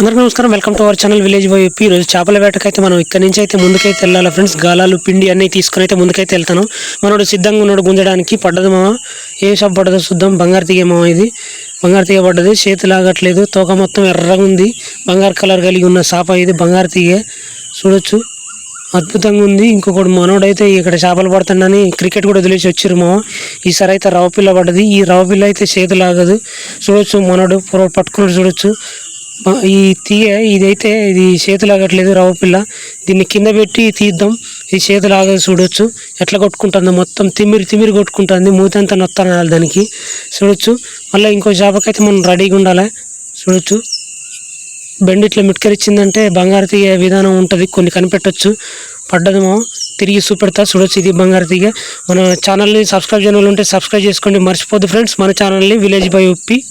అందరికీ నమస్కారం. Welcome to our channel village వైపు రోజు చేపల వేటకైతే మనం ఇక్కడ నుంచి అయితే ముందుకైతే వెళ్ళాలి ఫ్రెండ్స్ గాలాలు పిండి అన్ని తీసుకుని అయితే ముందుకైతే వెళ్తాను. మనోడు సిద్ధంగా ఉన్నాడు గుంజడానికి. పడ్డదు మామ. ఏ షాప్ పడ్డదో చూద్దాం. బంగారు తీగ మామ ఇది. బంగారు తీగ పడ్డది. చేతి లాగట్లేదు. తోక మొత్తం ఎర్రగా ఉంది. బంగారు కలర్ కలిగి ఉన్న చేప ఇది. బంగారు తీగ. చూడొచ్చు. అద్భుతంగా ఉంది. ఇంకొకటి మనోడైతే ఇక్కడ చేపలు పడుతుండని క్రికెట్ కూడా వదిలేసి వచ్చారు మామ. ఈసారి అయితే రవ పిల్ల పడ్డది. ఈ రవ పిల్ల అయితే చేతి లాగదు. చూడొచ్చు. మనోడు పొర- పట్టుకున్నాడు. చూడొచ్చు. ఈ తీగ ఇదైతే ఇది చేతులు ఆగట్లేదు రవ్వ పిల్ల. దీన్ని కింద పెట్టి తీద్దాం. ఇది చేతులు ఆగదు చూడొచ్చు. ఎట్లా కొట్టుకుంటుందో మొత్తం తిమ్మిరి తిమ్మిరి కొట్టుకుంటుంది. మూతంతా నొత్తనాలి దానికి. చూడొచ్చు. మళ్ళీ ఇంకో చేపకైతే మనం రెడీగా ఉండాలి. చూడొచ్చు. బెండ్ ఇట్లా మిట్కరిచ్చిందంటే బంగారు తీగ విధానం ఉంటుంది. కొన్ని కనిపెట్టొచ్చు. పడ్డదేమో తిరిగి చూపెడతా. చూడొచ్చు ఇది బంగారు తీగ. మన ఛానల్ని సబ్స్క్రైబ్ చేయని ఉంటే సబ్స్క్రైబ్ చేసుకోండి. మర్చిపోద్దు ఫ్రెండ్స్. మన ఛానల్ని విలేజ్ బై ఉప్పి.